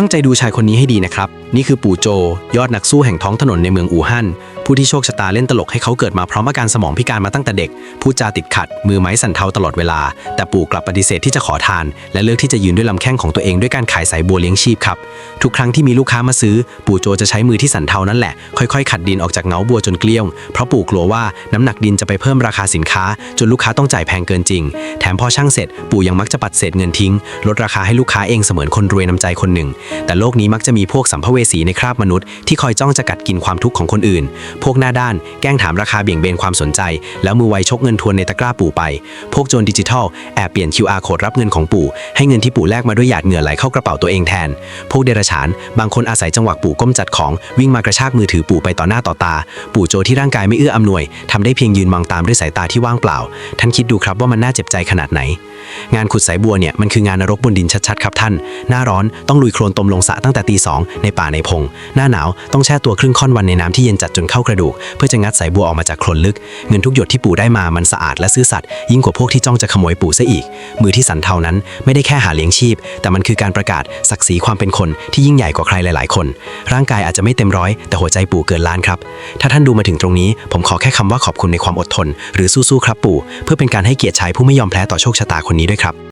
ตั้งใจดูชายคนนี้ให้ดีนะครับ นี่คือปู่โจ ยอดนักสู้แห่งท้องถนนในเมืองอู่ฮั่น ผู้ที่โชคชะตาเล่นตลกให้เขาเกิดมาพร้อมอาการสมองพิการมาตั้งแต่เด็กพูดจาติดขัด มือไม้สั่นเทาตลอดเวลา แต่ปู่กลับปฏิเสธที่จะขอทาน และเลือกที่จะยืนด้วยลำแข้งของตัวเองด้วยการขายสายบัวเลี้ยงชีพครับ ทุกครั้งที่มีลูกค้ามาซื้อ ปู่โจจะใช้มือที่สั่นเทานั่นแหละ ค่อยๆ ขัดดินออกจากเงาบัวจนเกลี้ยง เพราะปู่กลัวว่าน้ำหนักดินจะไปเพิ่มราคาสินค้า จนลูกค้าต้องจ่ายแพงเกินจริง แถมพอช่างเสร็จ ปู่ยังมักจะปัดเศษเงินทิ้ง ลดราคาให้ลูกค้าเองเสมือนคนรวยน้ำใจคนหนึ่งแต่โลกนี้มักจะมีพวกสัมภเวสีในคราบมนุษย์ที่คอยจ้องจะกัดกินความทุกข์ของคนอื่น พวกหน้าด้านแกล้งถามราคาเบี่ยงเบนความสนใจ แล้วมือไวชกเงินทวนในตะกร้าปู่ไป พวกโจรดิจิทัลแอบเปลี่ยน QR โค้ดรับเงินของปู่ ให้เงินที่ปู่แลกมาด้วยหยาดเหงื่อไหลเข้ากระเป๋าตัวเองแทน พวกเดรัจฉาน บางคนอาศัยจังหวะปู่ก้มจัดของวิ่งมากระชากมือถือปู่ไปต่อหน้าต่อตา ปู่โจที่ร่างกายไม่เอื้ออำนวยทำได้เพียงยืนมองตามด้วยสายตาที่ว่างเปล่า ท่านคิดดูครับว่ามันน่าเจ็บใจขนาดไหน งานขุดสายบัวเนี่ยมันคืองานนรกบนดินชัดๆครับท่าน หน้าร้อนต้องลุยโคลนตมลงสระตั้งแต่ตีสองในป่าในพง หน้าหนาวต้องแช่ตัวครึ่งค่อนวันในน้ำที่เย็นจัดจนเข้ากระดูก เพื่อจะงัดสายบัวออกมาจากโคลนลึก เงินทุกหยดที่ปู่ได้มามันสะอาดและซื่อสัตย์ยิ่งกว่าพวกที่จ้องจะขโมยปู่ซะอีก มือที่สันเทานั้นไม่ได้แค่หาเลี้ยงชีพ แต่มันคือการประกาศศักดิ์ศรีความเป็นคนที่ยิ่งใหญ่กว่าใครหลาย ๆ คน ร่างกายอาจจะไม่เต็มร้อยแต่หัวใจปู่เกินล้านครับ ถ้าท่านดูมาถึงตรงนี้ ผมขอแค่คำว่าขอบคุณในความอดทน หรือสู้ๆครับปู่ เพื่อเป็นการให้เกียรติชายผู้ไม่ยอมแพ้ต่อโชคชะตาคนนี้ด้วยครับ